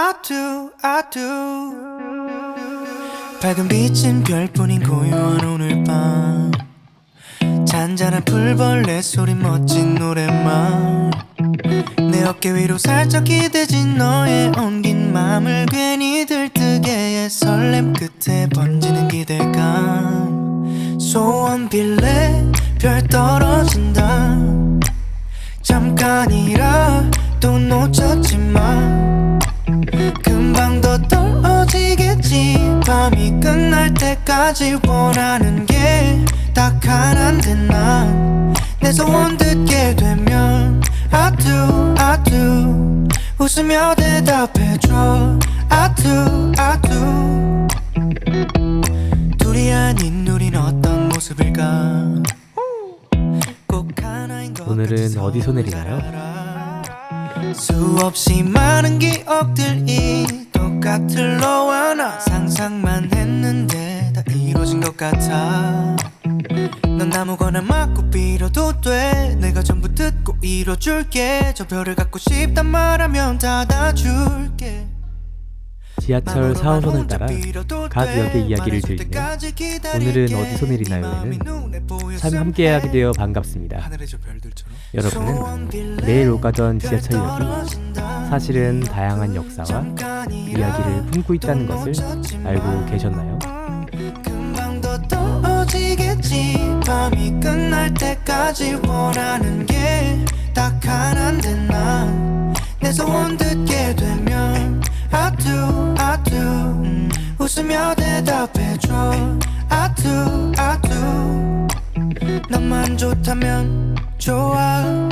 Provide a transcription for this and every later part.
I do, I do. 밝은 빛은 별뿐인 고요한 오늘 밤. 잔잔한 풀벌레 소리 멋진 노랫말. 내 어깨 위로 살짝 기대진 너의 엉긴 맘을 괜히 들뜨게 해 설렘 끝에 번지는 기대감. 소원 빌래 별 떨어진다. 잠깐이라 또 놓쳤지만 금방 더 떨어지겠지. 밤이 끝날 때까지 원하는 게 딱 하나인데 난내 소원 듣게 되면 I do 웃으며 대답해줘. I do 둘이 아닌 우린 어떤 모습일까? 오늘은 어디서 내리나요? 수없이 많은 기억들이 똑같을 너와 나 상상만 했는데 다 이루어진 것 같아. 넌 아무거나 맞고 빌어도 돼. 내가 전부 듣고 이뤄줄게. 저 별을 갖고 싶단 말하면 닫아줄게 지하철 4호선을 따라 각 역의 이야기를 들리는 오늘은 어디서 내리나요에는 참 함께하게 되어 반갑습니다. 여러분은 매일 오가던 지하철역이 사실은 다양한 역사와 이야기를 품고 있다는 것을 알고 계셨나요? 난내 소원 듣게 되면 I do I do 음, 웃으며 대답해줘 I do I do 너만 좋다면 좋아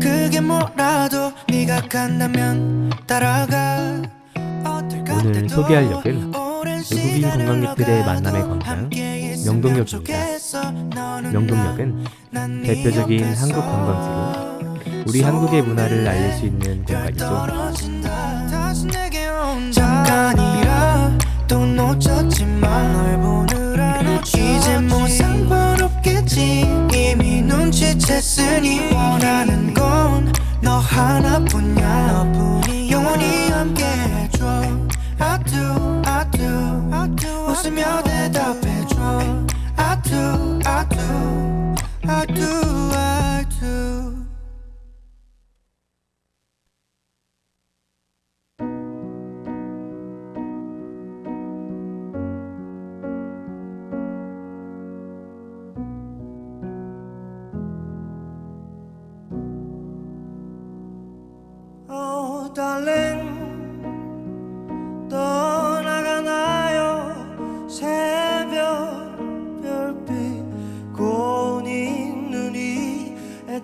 그게 뭐라도 네가 간다면 따라가 오늘 소개할 역은 외국인 관광객들의 만남의 광장 명동역입니다. 명동역은 대표적인 한국 관광지로 우리 한국의 문화를 알릴 수 있는 공간이죠. 잠깐이라 또 놓쳤지만 널 보느라 놓쳐 이제 뭐 상관없겠지. 이미 눈치챘으니 원하는 건 너 하나뿐이야. 영원히 함께 해줘. I do I do I do 웃으며 대답해줘. I do I do I do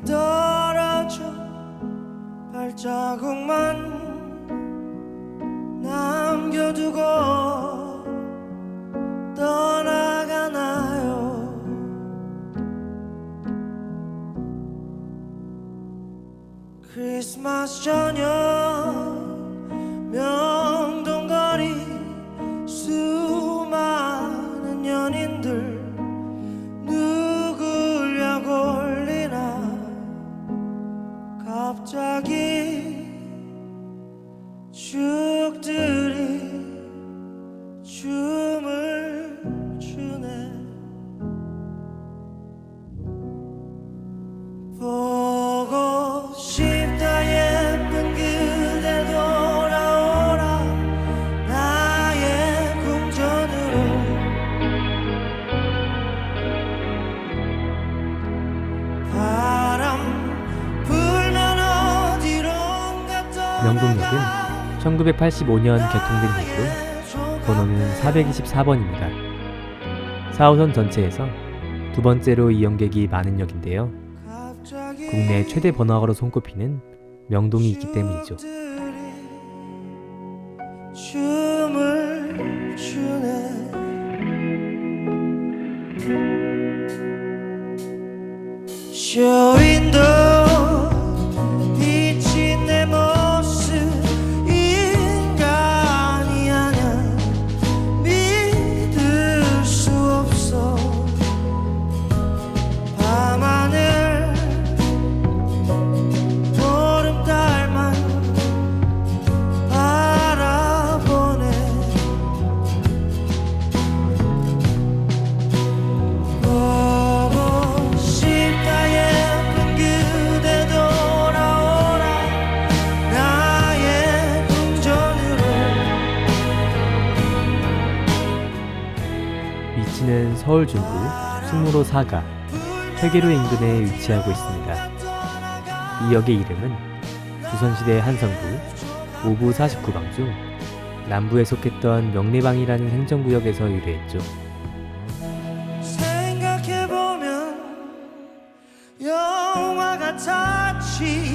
떨어져 발자국만 남겨두고 떠나가나요? 크리스마스 저녁 죽들 1985년 개통된 역으로 번호는 424번입니다. 4호선 전체에서 두 번째로 이용객이 많은 역인데요. 국내 최대 번화가로 손꼽히는 명동이 있기 때문이죠. 서울 중구 충무로 4가 회계로 인근에 위치하고 있습니다. 이 역의 이름은 조선시대 한성부 5부 49방 중 남부에 속했던 명례방이라는 행정구역에서 유래했죠. 생각해보면 영화 같았지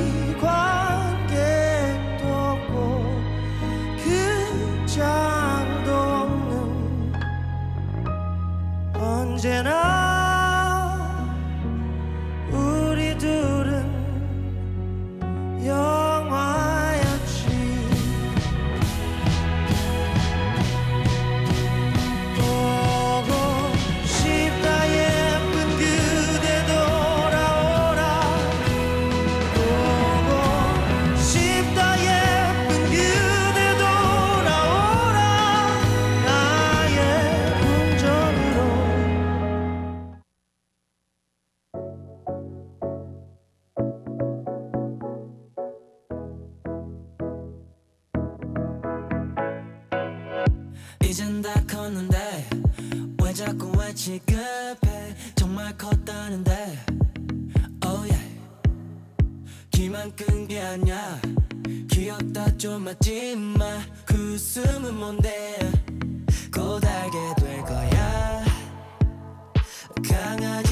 강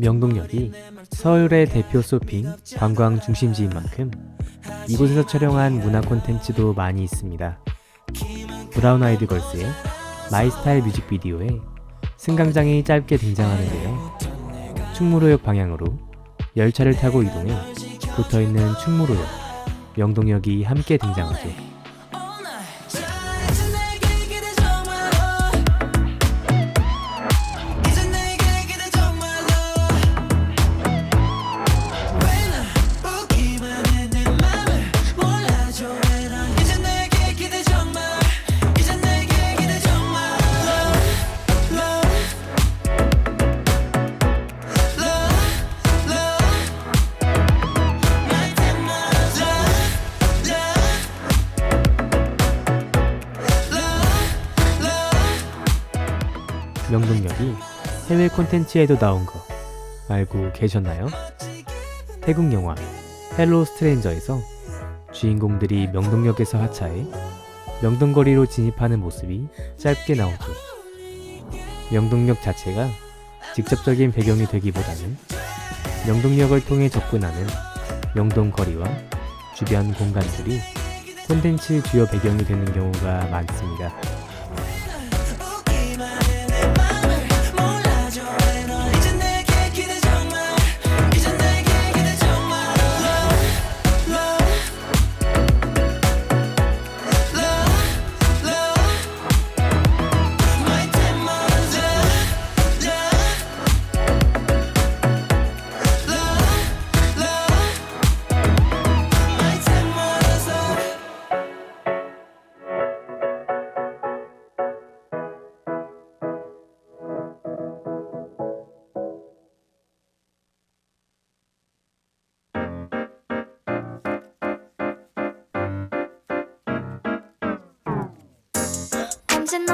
명동역이 서울의 대표 쇼핑, 관광 중심지인 만큼 이곳에서 촬영한 문화 콘텐츠도 많이 있습니다. 브라운 아이드 걸스의 마이 스타일 뮤직비디오에 승강장이 짧게 등장하는데요. 충무로역 방향으로 열차를 타고 이동해 붙어 있는 충무로역, 명동역이 함께 등장하죠. 해외 콘텐츠에도 나온 거 알고 계셨나요? 태국 영화 헬로 스트레인저에서 주인공들이 명동역에서 하차해 명동거리로 진입하는 모습이 짧게 나오죠. 명동역 자체가 직접적인 배경이 되기보다는 명동역을 통해 접근하는 명동거리와 주변 공간들이 콘텐츠 주요 배경이 되는 경우가 많습니다.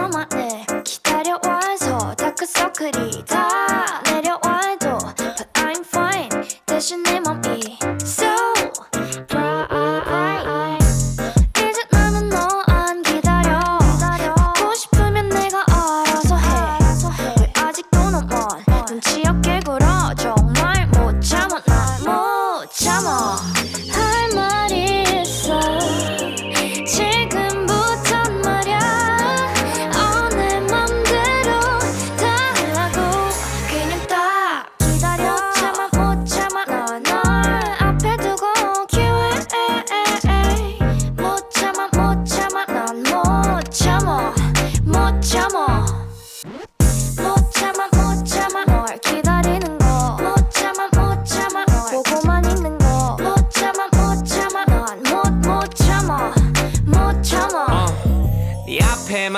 언제 너만을 기다려와서 다크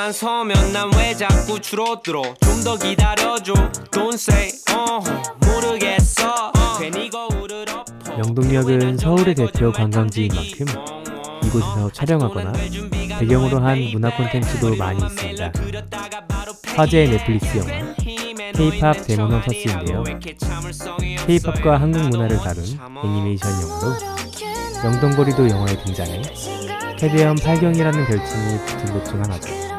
앞에만 서면 난 왜 자꾸 줄어들어 좀 더 기다려줘 Don't say 어 모르겠어 괜히 거울을 엎어 영동역은 서울의 대표 관광지인 만큼 이곳에서 촬영하거나 배경으로 한 문화 콘텐츠도 많이 있습니다. 화제의 넷플릭스 영화 K-pop 데몬 헌터스인데요. K-pop과 한국 문화를 다룬 애니메이션 영화로 영동거리도 영화에 등장해 캐대언 8경이라는 별칭이 붙은 곳 중 하나죠.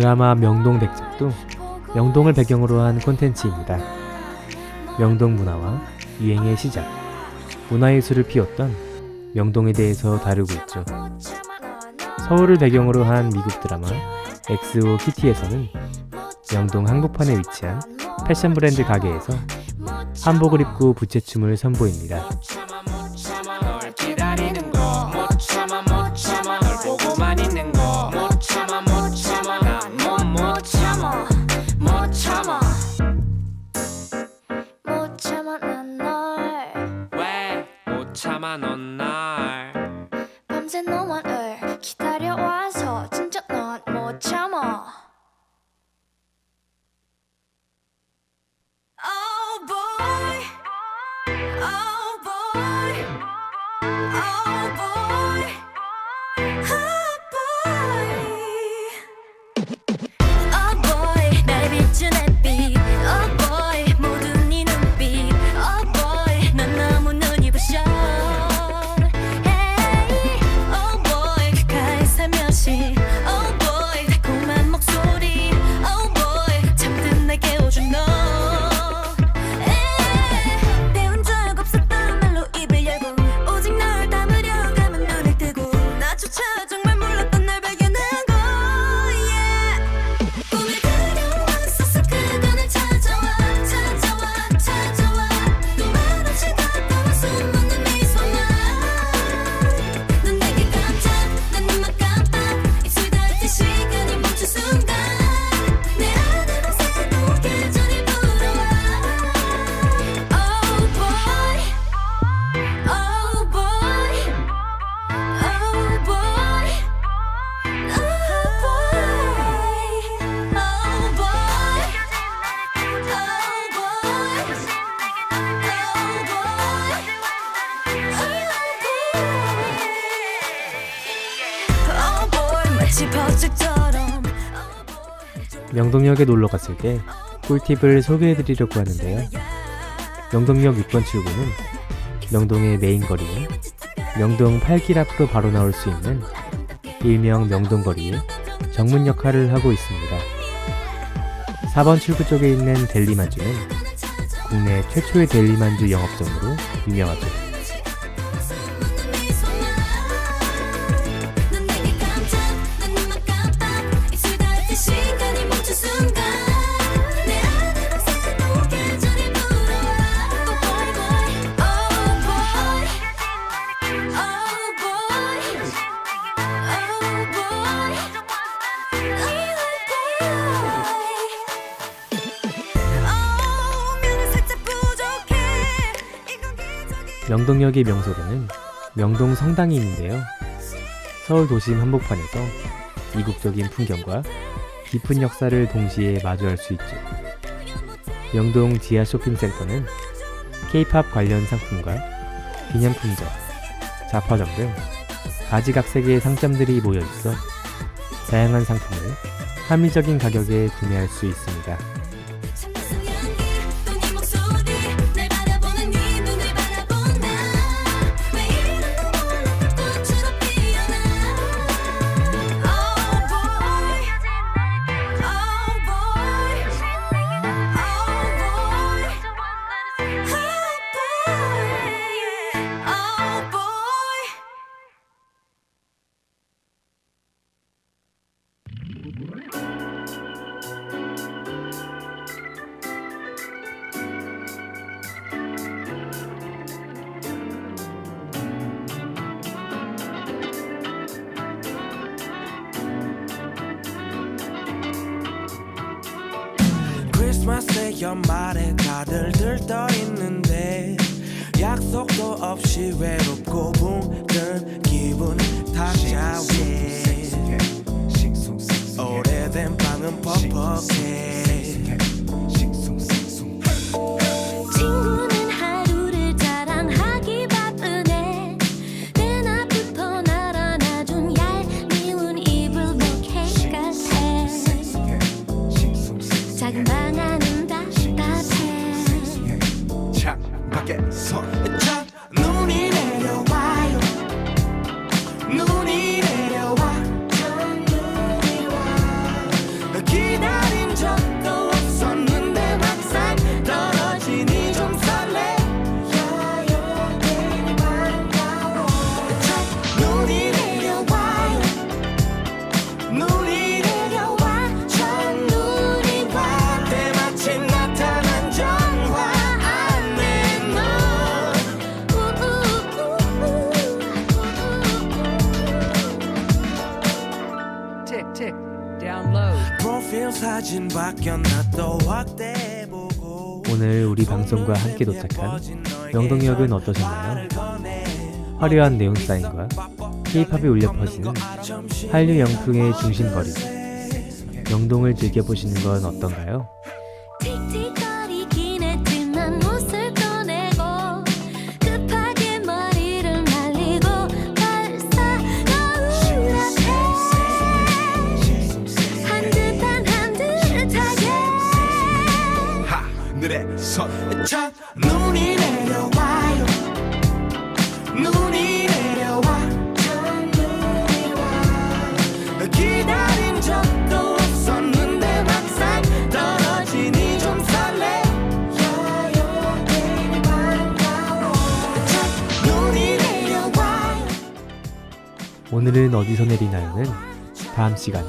드라마 명동 백작도 명동을 배경으로 한 콘텐츠입니다. 명동 문화와 유행의 시작, 문화예술을 피웠던 명동에 대해서 다루고 있죠. 서울을 배경으로 한 미국 드라마 엑스오 키티에서는 명동 한복판에 위치한 패션 브랜드 가게에서 한복을 입고 부채춤을 선보입니다. 못참 명동역에 놀러 갔을 때 꿀팁을 소개해 드리려고 하는데요. 명동역 6번 출구는 명동의 메인 거리에 명동 8길 앞으로 바로 나올 수 있는 일명 명동거리의 정문 역할을 하고 있습니다. 4번 출구 쪽에 있는 델리만주는 국내 최초의 델리만주 영업점으로 유명하죠. 명동역의 명소로는 명동 성당이 있는데요. 서울 도심 한복판에서 이국적인 풍경과 깊은 역사를 동시에 마주할 수 있죠. 명동 지하 쇼핑센터는 K-팝 관련 상품과 기념품점, 잡화점 등 가지각색의 상점들이 모여 있어 다양한 상품을 합리적인 가격에 구매할 수 있습니다. 크리스마스에 연말에 다들 들떠 있는데 약속도 없이 외롭고 붕든 기분 탁자 위에 오래된 방은 퍽퍽해 프로필 사진 바뀌었나 또 확대해보고. 오늘 우리 방송과 함께 도착한 명동역은 어떠셨나요? 화려한 네온 사인과 K-팝이 울려 퍼지는 한류 영풍의 중심거리. 명동을 즐겨보시는 건 어떤가요? 오늘은 어디서 내리나요는 다음 시간에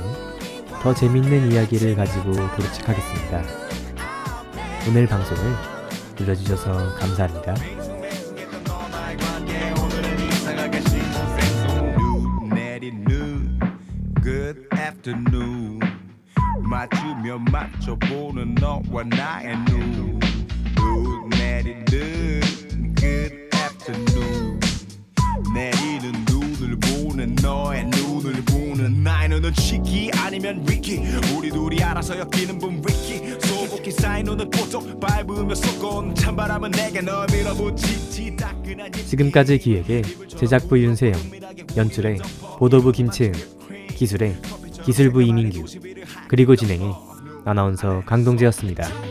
더 재밌는 이야기를 가지고 도착하겠습니다. 오늘 방송을 들려주셔서 감사합니다. 맞추며 맞춰보는 너와 나의 눈. 눈 내리는 Good afternoon 내리는 눈 을 보는 너의 눈을 보는 나의 눈은 치키 아니면 위키 우리 둘이 알아서 엮이는 분 위키 소복히 쌓인 눈을 보통 밟으며 쏟고 찬바람은 내게 널 밀어붙이지 따끈한 입 지금까지 기획의 제작부 윤세영, 연출의 보도부 김채은, 기술의 기술부 이민규, 그리고 진행의 아나운서 강동재였습니다.